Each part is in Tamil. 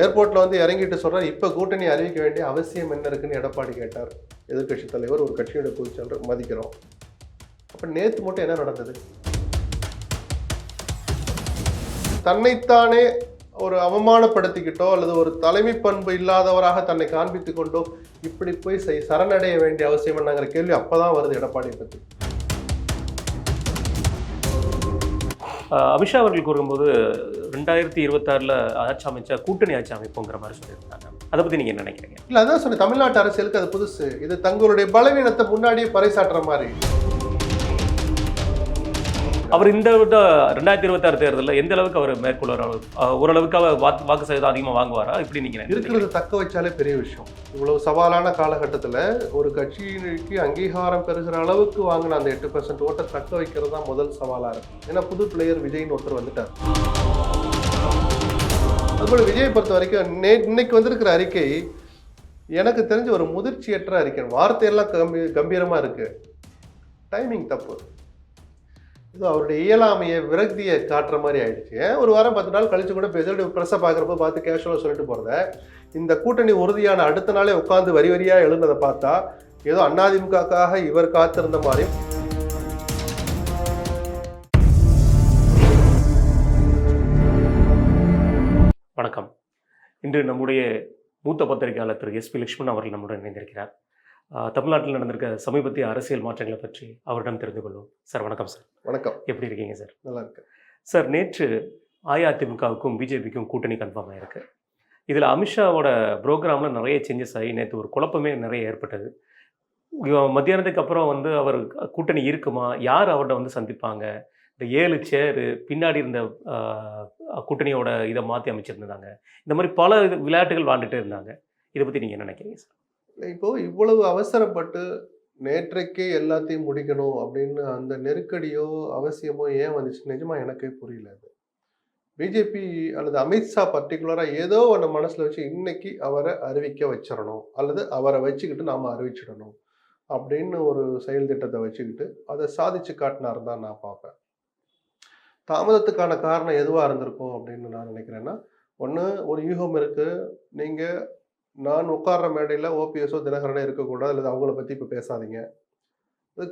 ஏர்போர்ட்ல வந்து இறங்கிட்டு சொல்றாரு இப்ப கூட்டணி அறிவிக்க வேண்டிய அவசியம் என்ன இருக்குன்னு எடப்பாடி கேட்டார். எதிர்கட்சி தலைவர் ஒரு கட்சியோட பொதுச்செயலர் மதிக்கிறோம். அப்ப நேத்து மட்டும் என்ன நடந்தது? தன்னைத்தானே ஒரு அவமானப்படுத்திக்கிட்டோ அல்லது ஒரு தலைமை பண்பு இல்லாதவராக தன்னை காண்பித்துக் கொண்டோ இப்படி போய் செய் சரணடைய வேண்டிய அவசியம் என்னங்கிற கேள்வி அப்பதான் வருது எடப்பாடியை பத்தி. அமித்ஷா அவர்கள் கூறும்போது ரெண்டாயிரத்தி இருபத்தாறில் ஆட்சி அமைச்சா கூட்டணி ஆட்சி அமைப்புங்கிற மாதிரி சொல்லியிருந்தாங்க. அதை பற்றி நீங்கள் என்ன நினைக்கிறீங்க? இல்லை அதான் சொன்னேன் தமிழ்நாட்டு அரசியலுக்கு அது புதுசு. இது தங்களுடைய பலவீனத்தை முன்னாடியே பறைசாற்றுற மாதிரி. அவர் இந்த ரெண்டாயிரத்தி இருபத்தாறு தேர்தலில் எந்த அளவுக்கு அவர் மேற்கொள்வார் ஓரளவுக்கு அவர் வாக்கு சதவீதம் அதிகமாக வாங்குவாரா? இப்படி நீங்கள் இருக்கிறது தக்க வச்சாலே பெரிய விஷயம். இவ்வளவு சவாலான காலகட்டத்தில் ஒரு கட்சியினுக்கு அங்கீகாரம் பெறுகிற அளவுக்கு வாங்கின அந்த எட்டு பர்சன்ட் ஓட்டை தக்க வைக்கிறது தான் முதல் சவாலாக இருக்கும் ஏன்னா புது பிளேயர் விஜய்னு ஒருத்தர் வந்துட்டார். அதுபோல விஜயை பொறுத்த வரைக்கும் நே இன்னைக்கு வந்திருக்கிற அறிக்கை எனக்கு தெரிஞ்ச ஒரு முதிர்ச்சியற்ற அறிக்கை. வார்த்தையெல்லாம் கம்பீ கம்பீரமாக இருக்கு. டைமிங் தப்பு. இது அவருடைய இயலாமையை விரக்தியை காட்டுற மாதிரி ஆயிடுச்சு. ஒரு வாரம் பத்து நாள் கழிச்சு கூட பேசிட்டு ப்ரெஸ்ஸை பார்க்குறப்ப பார்த்து கேஷுவலாக சொல்லிட்டு போகிறத இந்த கூட்டணி உறுதியான அடுத்த நாளே உட்காந்து வரி வரியாக எழுந்ததை பார்த்தா ஏதோ அண்ணாதிமுகக்காக இவர் காத்திருந்த மாதிரி. வணக்கம். இன்று நம்முடைய மூத்த பத்திரிகையாளர் திரு எஸ்பி லட்சுமணன் அவர்கள் நம்முடன் இணைந்திருக்கிறார். தமிழ்நாட்டில் நடந்திருக்க சமீபத்திய அரசியல் மாற்றங்களை பற்றி அவரிடம் தெரிந்து கொள்வோம். சார் வணக்கம் சார். வணக்கம். எப்படி இருக்கீங்க சார்? நல்லா இருக்கு சார் நேற்று அஇஅதிமுகவுக்கும் பிஜேபிக்கும் கூட்டணி கன்ஃபார்ம் ஆயிருக்கு. இதில் அமித்ஷாவோட ப்ரோக்ராமில் நிறைய சேஞ்சஸ் ஆகி நேற்று ஒரு குழப்பமே நிறைய ஏற்பட்டது. மத்தியானத்துக்கு அப்புறம் வந்து அவர் கூட்டணி இருக்குமா? யார் அவர்கிட்ட வந்து சந்திப்பாங்க? இந்த ஏழு சேரு பின்னாடி இருந்த கூட்டணியோட இதை மாற்றி அமைச்சிருந்தாங்க. இந்த மாதிரி பல விளையாட்டுகள் வாழ்ந்துட்டே இருந்தாங்க. இதை பற்றி நீங்கள் என்ன நினைக்கிறீங்க சார்? இப்போ இவ்வளவு அவசரப்பட்டு நேற்றைக்கே எல்லாத்தையும் முடிக்கணும் அப்படின்னு அந்த நெருக்கடியோ அவசியமோ ஏன் வந்துச்சு? நிஜமா எனக்கே புரியல அது. பிஜேபி அல்லது அமித்ஷா பர்டிகுலராக ஏதோ ஒன்று மனசில் வச்சு இன்னைக்கு அவரை அறிவிக்க வச்சிடணும். அல்லது அவரை வச்சுக்கிட்டு நாம் அறிவிச்சிடணும் அப்படின்னு ஒரு செயல் திட்டத்தை வச்சுக்கிட்டு அதை சாதிச்சு காட்டினார் தான் நான் பார்ப்பேன். தாமதத்துக்கான காரணம் எதுவாக இருந்திருக்கும் அப்படின்னு நான் நினைக்கிறேன்னா ஒன்று ஒரு யூகம் இருக்குது நீங்கள் நான் உட்கார்ற மேடையில் ஓபிஎஸ்ஓ தினகரனே இருக்கக்கூடாது அல்லது அவங்கள பற்றி இப்போ பேசாதீங்க.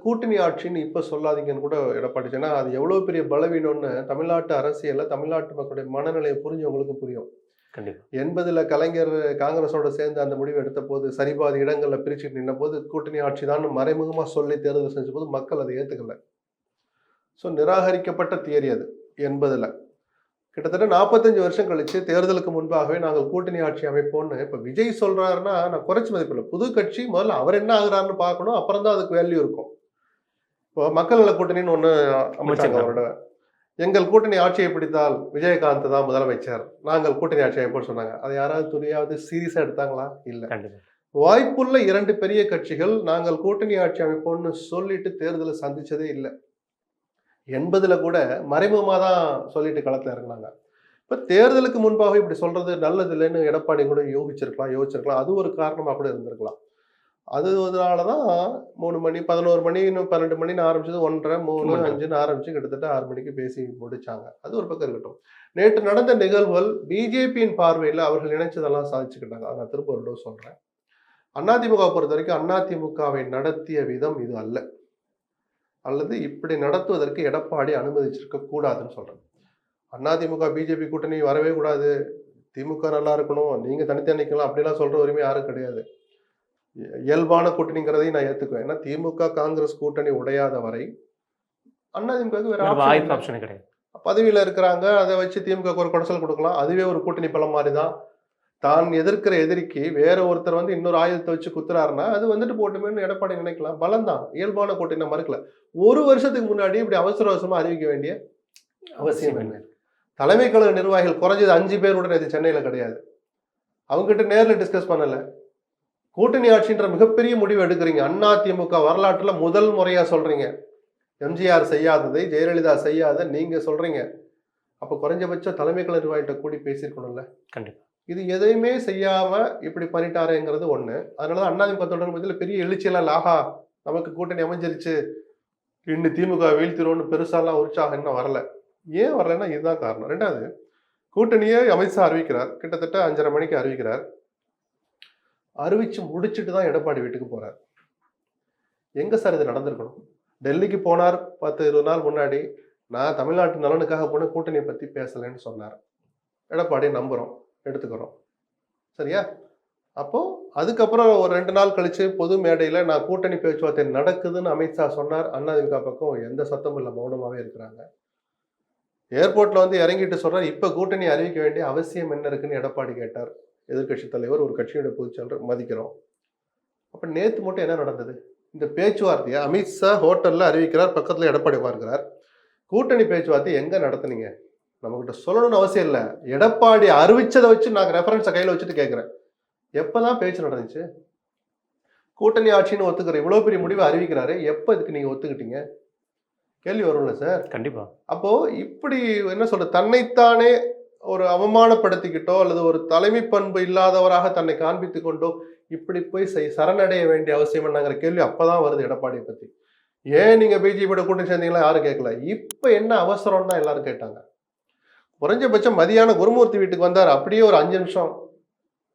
கூட்டணி ஆட்சின்னு இப்போ சொல்லாதீங்கன்னு கூட எடப்பாடி ஏன்னா அது எவ்வளோ பெரிய பலவீனம்னு தமிழ்நாட்டு அரசியலில் தமிழ்நாட்டு மக்களுடைய மனநிலையை புரிஞ்சவங்களுக்கு புரியும். கண்டிப்பாக எண்பதுல கலைஞர் காங்கிரஸோட சேர்ந்து அந்த முடிவு எடுத்த போது சரிபாதி இடங்களில் பிரிச்சுட்டு நின்ன போது கூட்டணி ஆட்சி தான் மறைமுகமாக சொல்லி தேர்தல் செஞ்ச போது மக்கள் அதை ஏற்றுக்கல ஸோ நிராகரிக்கப்பட்ட தியரி அது எண்பதுல. கிட்டத்தட்ட நாற்பத்தஞ்சு வருஷம் கழிச்சு தேர்தலுக்கு முன்பாகவே நாங்கள் கூட்டணி ஆட்சி அமைப்போம்னு இப்போ விஜய் சொல்றாருன்னா நான் குறைச்சி மதிப்பில்லை புது கட்சி முதல்ல அவர் என்ன ஆகுறாருன்னு பார்க்கணும் அப்புறம் தான் அதுக்கு வேல்யூ இருக்கும். இப்போ மக்கள் நல கூட்டணின்னு ஒன்று அமைச்சாங்க. அவரோட எங்கள் கூட்டணி ஆட்சியை பிடித்தால் விஜயகாந்த் தான் முதலமைச்சர் நாங்கள் கூட்டணி ஆட்சி அமைப்போம்னு சொன்னாங்க. அதை யாராவது துணியாவது சீரியஸாக எடுத்தாங்களா? இல்லை. வாய்ப்புள்ள இரண்டு பெரிய கட்சிகள் நாங்கள் கூட்டணி ஆட்சி அமைப்போம்னு சொல்லிட்டு தேர்தலை சந்திச்சதே இல்லை. எண்பதுல கூட மறைமுகமாக தான் சொல்லிட்டு களத்தில் இறங்குனாங்க. இப்போ தேர்தலுக்கு முன்பாக இப்படி சொல்றது நல்லது இல்லைன்னு எடப்பாடி கூட யோசிச்சிருக்கலாம் யோசிச்சிருக்கலாம். அது ஒரு காரணமாக கூட இருந்திருக்கலாம். அதுனால தான் மூணு மணி பதினோரு மணி இன்னும் பன்னெண்டு மணின்னு ஆரம்பிச்சது ஒன்றரை மூணு. அஞ்சுன்னு ஆரம்பிச்சு கிட்டத்தட்ட ஆறு மணிக்கு பேசி முடிச்சாங்க. அது ஒரு பக்கம் இருக்கட்டும். நேற்று நடந்த நிகழ்வுகள் பிஜேபியின் பார்வையில் அவர்கள் நினைச்சதெல்லாம் சாதிச்சுக்கிட்டாங்க. அதை நான் தடவை சொல்றேன். அதிமுக பொறுத்த வரைக்கும் அதிமுகவை நடத்திய விதம் இது அல்ல. அல்லது இப்படி நடத்துவதற்கு எடப்பாடி அனுமதிச்சிருக்க கூடாதுன்னு சொல்றேன் அதிமுக பிஜேபி கூட்டணி வரவே கூடாது. திமுக நல்லா இருக்கணும். நீங்க தனித்தனி நிற்கலாம் அப்படிலாம் சொல்ற உரிமை யாரும் கிடையாது. இய- இயல்பான கூட்டணிங்கிறதையும் நான் ஏத்துக்குவேன். ஏன்னா திமுக காங்கிரஸ் கூட்டணி உடையாத வரை வேற வாய்ப்பு இல்லை. ஆப்ஷனே கிடையாது. பதவியில் இருக்கிறாங்க. அதை வச்சு திமுக ஒரு குடைசல் கொடுக்கலாம். அதுவே ஒரு கூட்டணி பலம் மாதிரி தான் தான் எதிர்க்கிற எதிரிக்கு வேற ஒருத்தர் வந்து இன்னொரு ஆயுதத்தை வச்சு குத்துறாருன்னா அது வந்துட்டு போட்டுமேன்னு எடப்பாடி நினைக்கலாம். பலம் தான். இயல்பான கூட்டணி நான் மறுக்கல. ஒரு வருஷத்துக்கு முன்னாடி இப்படி அவசர அவசரமா அறிவிக்க வேண்டிய அவசியம் என்ன? தலைமை கழக நிர்வாகிகள் குறைஞ்சது அஞ்சு பேர் கூட இது சென்னையில் கிடையாது. அவங்ககிட்ட நேரில் டிஸ்கஸ் பண்ணல. கூட்டணி ஆட்சின்ற மிகப்பெரிய முடிவு எடுக்கிறீங்க. அண்ணா திமுக வரலாற்றுல முதல் முறையா சொல்றீங்க. எம்ஜிஆர் செய்யாததை ஜெயலலிதா செய்யாத நீங்க சொல்றீங்க. அப்ப குறைஞ்சபட்சம் தலைமை கழக நிர்வாகிகிட்ட கூடி பேசியிருக்கணும்ல. கண்டிப்பா. இது எதையுமே செய்யாம இப்படி பண்ணிட்டாரேங்கிறது ஒண்ணு. அதனாலதான் அண்ணாதிமுக தொடர் மத்தியில் பெரிய எழுச்சியெல்லாம் லாகா நமக்கு கூட்டணி அமைஞ்சிருச்சு. இன்னும் திமுக வீழ்த்திரோன்னு பெருசாலாம் உற்சாகம் இன்னும் வரல. ஏன் வரலைன்னா இதுதான் காரணம். ரெண்டாவது கூட்டணியை அமித்ஷா அறிவிக்கிறார். கிட்டத்தட்ட அஞ்சரை மணிக்கு அறிவிக்கிறார். அறிவிச்சு முடிச்சுட்டு தான் எடப்பாடி வீட்டுக்கு போறார். எங்க சார் இது நடந்திருக்கணும்? டெல்லிக்கு போனார் பத்து இருபது நாள் முன்னாடி. நான் தமிழ்நாட்டு நலனுக்காக போன கூட்டணியை பத்தி பேசலைன்னு சொன்னார். எடப்பாடி நம்புறோம். எடுத்துக்கிறோம். சரியா? அப்போது அதுக்கப்புறம் ஒரு ரெண்டு நாள் கழித்து பொது மேடையில் நான் கூட்டணி பேச்சுவார்த்தை நடக்குதுன்னு அமித்ஷா சொன்னார். அதிமுக பக்கம் எந்த சத்தமும் இல்லை மௌனமாகவே இருக்கிறாங்க. ஏர்போர்ட்டில் வந்து இறங்கிட்டு சொன்னார். இப்போ கூட்டணி அறிவிக்க வேண்டிய அவசியம் என்ன இருக்குன்னு எடப்பாடி கேட்டார். எதிர்க்கட்சி தலைவர் ஒரு கட்சியோட பொதுச்செயலர் மதிக்கிறோம். அப்போ நேற்று மட்டும் என்ன நடந்தது? இந்த பேச்சுவார்த்தையை அமித்ஷா ஹோட்டலில் அறிவிக்கிறார் பக்கத்தில் எடப்பாடி பார்க்கிறார் கூட்டணி பேச்சுவார்த்தை எங்கே நடத்துனீங்க? நம்மகிட்ட சொல்லணும்னு அவசியம் இல்லை. எடப்பாடி அறிவிச்சதை வச்சு நாங்கள் ரெஃபரன்ஸை கையில் வச்சுட்டு கேட்குறேன் எப்பதான் பேச்சு நடந்துச்சு? கூட்டணி ஆட்சின்னு ஒத்துக்கிற இவ்வளோ பெரிய முடிவை அறிவிக்கிறாரு எப்போ இதுக்கு நீங்கள் ஒத்துக்கிட்டீங்க? கேள்வி வரும்ல சார் கண்டிப்பா. அப்போ இப்படி என்ன சொல்ற தன்னைத்தானே ஒரு அவமானப்படுத்திக்கிட்டோ அல்லது ஒரு தலைமை பண்பு இல்லாதவராக தன்னை காண்பித்து கொண்டோ இப்படி போய் சரணடைய வேண்டிய அவசியம் என்னங்கிற கேள்வி அப்பதான் வருது எடப்பாடியை பத்தி. ஏன் நீங்க பிஜேபியோட கூட்டணி சேர்ந்தீங்களா யாரும் கேட்கல இப்ப என்ன அவசரம்னா எல்லாரும் கேட்டாங்க. குறைஞ்சபட்சம் மதியானம் குருமூர்த்தி வீட்டுக்கு வந்தார். அப்படியே ஒரு அஞ்சு நிமிஷம்.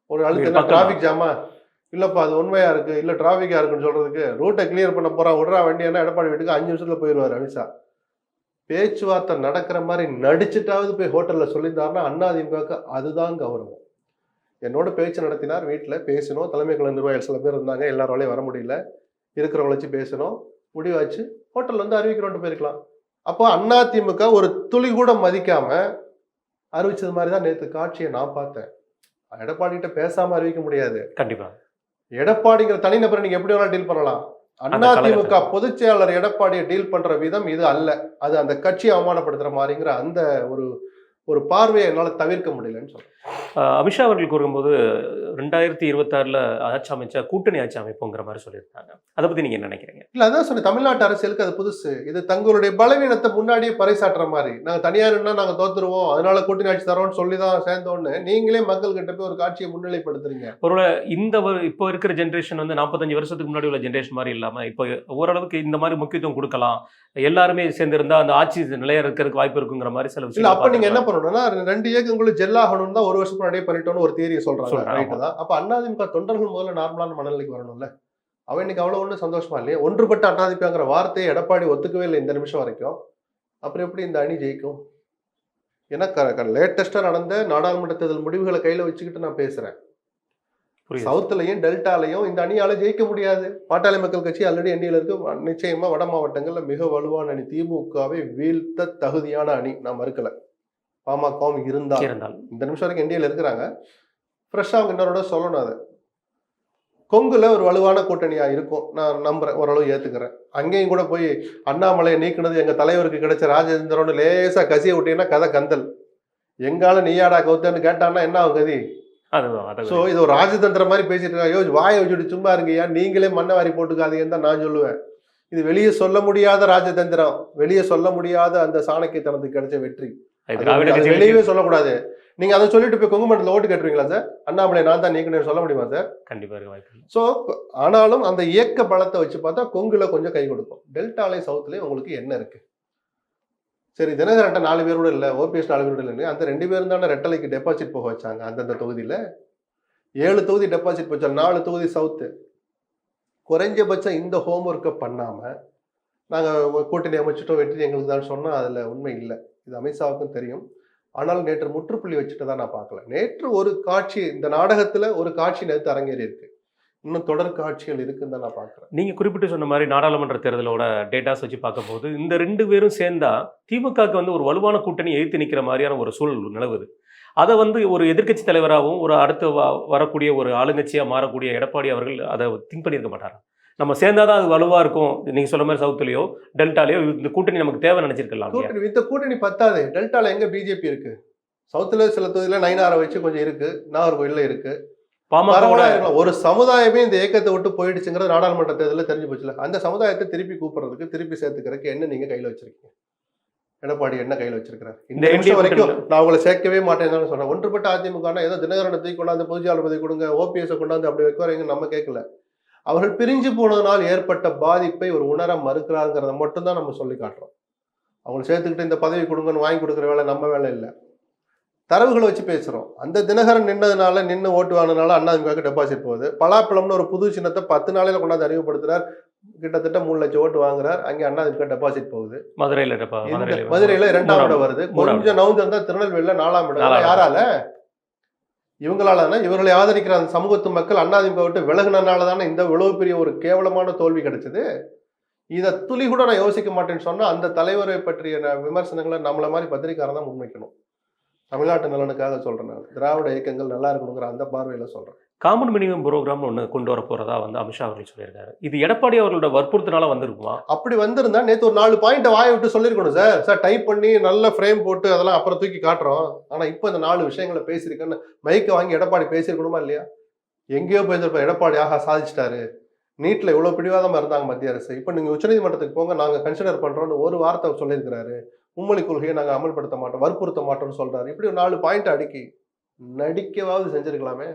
ஒரு அழுத்த பக்கமா? டிராபிக் ஜாமா இல்லப்பா அது உண்மையா இருக்கு? இல்ல டிராபிக்கா இருக்குன்னு சொல்றதுக்கு ரூட்டை கிளியர் பண்ண போறான் விடுறா வண்டியானா எடப்பாடி வீட்டுக்கு அஞ்சு நிமிஷத்துல போயிடுவார் அமித்ஷா. பேச்சுவார்த்தை நடக்கிற மாதிரி நடிச்சுட்டாவது போய் ஹோட்டல்ல சொல்லியிருந்தாருன்னா அதிமுகவுக்கு அதுதான் கௌரவம். என்னோட பேச்சு நடத்தினார் வீட்டில் பேசினோம். தலைமை கழக நிர்வாகிகள் சில பேர் இருந்தாங்க எல்லாராலையும் வர முடியல. இருக்கிறவங்கள வச்சு பேசினோம். முடிவாச்சு. ஹோட்டல்ல வந்து அறிவிக்கிறோன்ட்டு போயிருக்கலாம். அப்போ அதிமுக ஒரு துளி கூட மதிக்காம அறிவிச்சது மாதிரி தான் நேற்று காட்சியை நான் பார்த்தேன். எடப்பாடி கிட்ட பேசாம அறிவிக்க முடியாது. கண்டிப்பா. எடப்பாடிங்கிற தனிநபரை நீங்க எப்படி வேணாலும் டீல் பண்ணலாம். அதிமுக. பொதுச் செயலாளர் எடப்பாடியை டீல் பண்ற விதம் இது அல்ல. அது அந்த கட்சியை அவமானப்படுத்துற மாதிரிங்கிற அந்த ஒரு ஒரு பார்வையை என்னால தவிர்க்க முடியலன்னு சொல்றேன். ஆஹ் அமித்ஷா அவர்கள் கூறும்போது ரெண்டாயிரத்தி இருபத்தாறுல ஆட்சி அமைச்சா கூட்டணி ஆட்சி அமைப்போங்கிற மாதிரி சொல்லியிருக்காங்க. அதை பத்தி நீங்க என்ன நினைக்கிறீங்க? இல்ல அதான் சொன்னேன். தமிழ்நாட்டு அரசியலுக்கு அது புதுசு. இது தங்களுடைய பலவீனத்தை முன்னாடியே பறைசாற்றுற மாதிரி. நாங்க தனியாருன்னா நாங்க தோத்துருவோம். அதனால கூட்டணி ஆட்சி தரோம்னு சொல்லி தான் சேர்ந்தோன்னு நீங்களே மக்கள் கிட்ட போய் ஒரு காட்சியை முன்னிலைப்படுத்துறீங்க. ஒருவேளை இந்த இப்போ இருக்கிற ஜென்ரேஷன் வந்து நாற்பத்தஞ்சு வருஷத்துக்கு முன்னாடி உள்ள ஜென்ரேஷன் மாதிரி இல்லாம இப்போ ஓரளவுக்கு இந்த மாதிரி முக்கியத்துவம் கொடுக்கலாம். எல்லாருமே சேர்ந்திருந்தா அந்த ஆட்சி நிலையா இருக்கிறதுக்கு வாய்ப்பு இருக்குங்கிற மாதிரி சில அப்ப நீங்க என்ன பண்ணணும்னா ரெண்டு இயக்கங்களும் ஜெல்லாகணும் தான் ஒரு வருஷம் முன்னாடியே பண்ணிட்டோம்னு ஒரு தியரியை சொல்றாங்க. ரைட்டு தான். அப்ப அதிமுக தொண்டர்கள் முதல்ல நார்மலான மனநிலைக்கு வரணும்ல. அவன் இன்னைக்கு அவ்வளவு ஒன்றும் சந்தோஷமா இல்லையே. ஒன்றுபட்ட அதிமுகங்கிற வார்த்தையை எடப்பாடி ஒத்துக்கவே இல்லை இந்த நிமிஷம் வரைக்கும். அப்புறம் எப்படி இந்த அணி ஜெயிக்கும்? ஏன்னா லேட்டஸ்டா நடந்த நாடாளுமன்ற தேர்தல் முடிவுகளை கையில வச்சுக்கிட்டு நான் பேசுறேன். சவுத்துலயும் டெல்டாலையும் இந்த அணியால ஜெயிக்க முடியாது. பாட்டாளி மக்கள் கட்சி ஆல்ரெடி என்டியில் இருக்கு. நிச்சயமா வட மாவட்டங்கள்ல மிக வலுவான அணி. திமுகவை வீழ்த்த தகுதியான அணி. நான் மறுக்கல. பாமகவும் இருந்தா இருந்தால். இந்த நிமிஷம் வரைக்கும் என்டியில் இருக்கிறாங்க. ஃப்ரெஷ்ஷாக அவங்க இன்னொரு சொல்லணும் அதை. கொங்குல ஒரு வலுவான கூட்டணியா இருக்கும். நான் நம்புறேன். ஓரளவு ஏத்துக்கிறேன். அங்கேயும் கூட போய் அண்ணாமலையை நீக்கினது எங்க தலைவருக்கு கிடைச்ச ராஜேந்திரன் லேசா கசிய விட்டீங்கன்னா கதை கந்தல். எங்கால நீயாடா கௌத்தன்னு கேட்டான்னா என்ன ஆகும் கதி? ஸோ இது ஒரு ராஜதந்திரம் மாதிரி பேசிட்டு இருக்காங்க. ஐயோ வாயை வச்சுட்டு சும்மா இருங்கய்யா நீங்களே மண்ணை வாரி போட்டுக்காதீங்கன்னு தான் நான் சொல்லுவேன். இது வெளியே சொல்ல முடியாத ராஜதந்திரம். வெளியே சொல்ல முடியாத அந்த சாணக்கியத்தனத்துக்கு கிடைச்ச வெற்றி. வெளியவே சொல்லக்கூடாது. நீங்க அதை சொல்லிட்டு போய் குங்குமண்டல ஓட்டு கேட்டுருவீங்களா சார்? அண்ணாமலை நான் தான் நீக்கணும்னு சொல்ல முடியுமா சார்? கண்டிப்பா இருக்க வாய்ப்பு ஸோ ஆனாலும் அந்த இயக்க பலத்தை வச்சு பார்த்தா கொங்குல கொஞ்சம் கை கொடுக்கும். டெல்டாலையும் சவுத்துலையும் உங்களுக்கு என்ன இருக்கு? சரி தினகரன்ட்ட நாலு பேர் கூட இல்லை ஓபிஎஸ் நாலு பேர் கூட இல்லை அந்த ரெண்டு பேரும் தானே ரெட்டலைக்கு டெபாசிட் போக வச்சாங்க அந்தந்த தொகுதியில்? ஏழு தொகுதி டெபாசிட் போச்சா நாலு தொகுதி சவுத்து. குறைஞ்சபட்சம் இந்த ஹோம்ஒர்க்கை பண்ணாமல் நாங்கள் கூட்டணி அமைச்சிட்டோம் வெற்றி எங்களுக்கு தான் சொன்னால் அதில் உண்மை இல்லை. இது அமித்ஷாவுக்கும் தெரியும். ஆனால் நேற்று முற்றுப்புள்ளி வச்சுட்டு தான் நான் பார்க்கல. நேற்று ஒரு காட்சி இந்த நாடகத்தில் ஒரு காட்சி நேற்று அரங்கேறி இருக்கு இன்னும் தொடர் காட்சிகள் இருக்குன்னு தான் நான் பார்க்குறேன். நீங்கள் குறிப்பிட்டு சொன்ன மாதிரி நாடாளுமன்ற தேர்தலோட டேட்டாஸ் வச்சு பார்க்கும்போது இந்த ரெண்டு பேரும் சேர்ந்தா திமுகவுக்கு வந்து ஒரு வலுவான கூட்டணி எதிர்த்து நிற்கிற மாதிரியான ஒரு சூழல் நிலவுது. அதை வந்து ஒரு எதிர்க்கட்சி தலைவராகவும் ஒரு அடுத்து வ- வரக்கூடிய ஒரு ஆளுங்கட்சியாக மாறக்கூடிய எடப்பாடி அவர்கள் அதை திங்க் பண்ணியிருக்க மாட்டாரா? நம்ம சேர்ந்தாதான் அது வலுவா இருக்கும். நீங்க சொல்ல மாதிரி சவுத்துலயோ டெல்டாலையோ இந்த கூட்டணி நமக்கு தேவை நினைச்சிருக்கலாம்? கூட்டணி இந்த கூட்டணி பத்தாது. டெல்டால எங்க பிஜேபி இருக்கு? சவுத்துல சில தொகுதியில நைனாரை வச்சு கொஞ்சம் இருக்கு. நாகர்கோயில்ல இருக்கு. பாமகவோட பரவாயில்ல இருக்கலாம். ஒரு சமுதாயமே இந்த இயக்கத்தை விட்டு போயிடுச்சுங்கிறது நாடாளுமன்ற தேர்தலில் தெரிஞ்சு போச்சுல. அந்த சமுதாயத்தை திருப்பி கூப்பிடுறதுக்கு திருப்பி சேர்த்துக்கிறதுக்கு என்ன நீங்க கையில வச்சிருக்கீங்க? எடப்பாடி என்ன கையில வச்சிருக்கிறார்? இந்த நிமிஷம் வரைக்கும் நான் உங்களை சேர்க்கவே மாட்டேன்னு சொன்னேன். ஒன்றுபட்ட அதிமுக ஏதோ தினகரனை தூக்கி கொண்டாந்து பொதுச்சாளர் பதவி கொடுங்க ஓபிஎஸ் கொண்டாந்து அப்படி வைக்கிறீங்க நம்ம கேட்கல அவர்கள் பிரிஞ்சு போனதுனால் ஏற்பட்ட பாதிப்பை ஒரு உணர மறுக்கிறாங்கிறத மட்டும்தான் நம்ம சொல்லி காட்டுறோம். அவங்களை சேர்த்துக்கிட்டு இந்த பதவி கொடுங்கன்னு வாங்கி கொடுக்குற வேலை நம்ம வேலை இல்லை. தரவுகளை வச்சு பேசுறோம். அந்த தினகரன் நின்னதுனால நின்று ஓட்டு வாங்கினால அண்ணாதிமுக டெபாசிட் போகுது. பலாப்பழம்னு ஒரு புது சின்னத்தை பத்து நாளையில கொண்டாந்து அறிமுகப்படுத்துறார். கிட்டத்தட்ட மூணு லட்சம் ஓட்டு வாங்குறார். அங்கே அண்ணாதிமுக டெபாசிட் போகுது. மதுரையில் மதுரையில் இரண்டாம் இடம் வருது. கொஞ்சம் நவுந்து இருந்தா திருநெல்வேலியில நாலாம் இடம். யாரால? இவங்களால தானே இவர்களை ஆதரிக்கிற அந்த சமூகத்து மக்கள் அண்ணாதிமுக விட்டு விலகுனனால தானே இந்த இவ்வளவு பெரிய ஒரு கேவலமான தோல்வி கிடைச்சது? இதை துளி கூட நான் யோசிக்க மாட்டேன்னு சொன்னால் அந்த தலைவரை பற்றிய ந- விமர்சனங்களை நம்மளை மாதிரி பத்திரிக்காரன் தான் முன்வைக்கணும். தமிழ்நாட்டு நலனுக்காக சொல்கிறேன் நான். திராவிட இயக்கங்கள் நல்லா இருக்கணுங்கிற அந்த பார்வையில் சொல்கிறேன் காமன் மினிமம் ப்ரோக்ராம்னு ஒன்று கொண்டு வர போகிறதா வந்து அமித்ஷா அவர்கள் சொல்லியிருக்காரு. இது எடப்பாடி அவர்களோட வற்புறுத்தினால வந்திருக்குமா? அப்படி வந்திருந்தா நேற்று ஒரு நாலு பாயிண்ட் வாயை விட்டு சொல்லியிருக்கணும் சார். சார் டைப் பண்ணி நல்ல ஃப்ரேம் போட்டு அதெல்லாம் அப்புறம் தூக்கி காட்டுறோம். ஆனால் இப்போ இந்த நாலு விஷயங்களை பேசியிருக்கேன்னு மைக்கை வாங்கி எடப்பாடி பேசியிருக்கணுமா இல்லையா? எங்கேயோ பேசிருப்ப எடப்பாடி ஆஹா சாதிச்சிட்டாரு. நீட்டில் இவ்வளோ பிடிவாதமாக இருந்தாங்க மத்திய அரசு. இப்போ நீங்கள் உச்சநீதிமன்றத்துக்கு போங்க நாங்கள் கன்சிடர் பண்ணுறோன்னு ஒரு வார்த்தை சொல்லியிருக்கிறாரு. மும்மொழி கொள்கையை நாங்கள் அமல்படுத்த மாட்டோம் வற்புறுத்த மாட்டோம்னு சொல்கிறாரு இப்படி ஒரு நாலு பாயிண்ட் அடுக்கி நடிக்கவாவது செஞ்சுருக்கலாமே.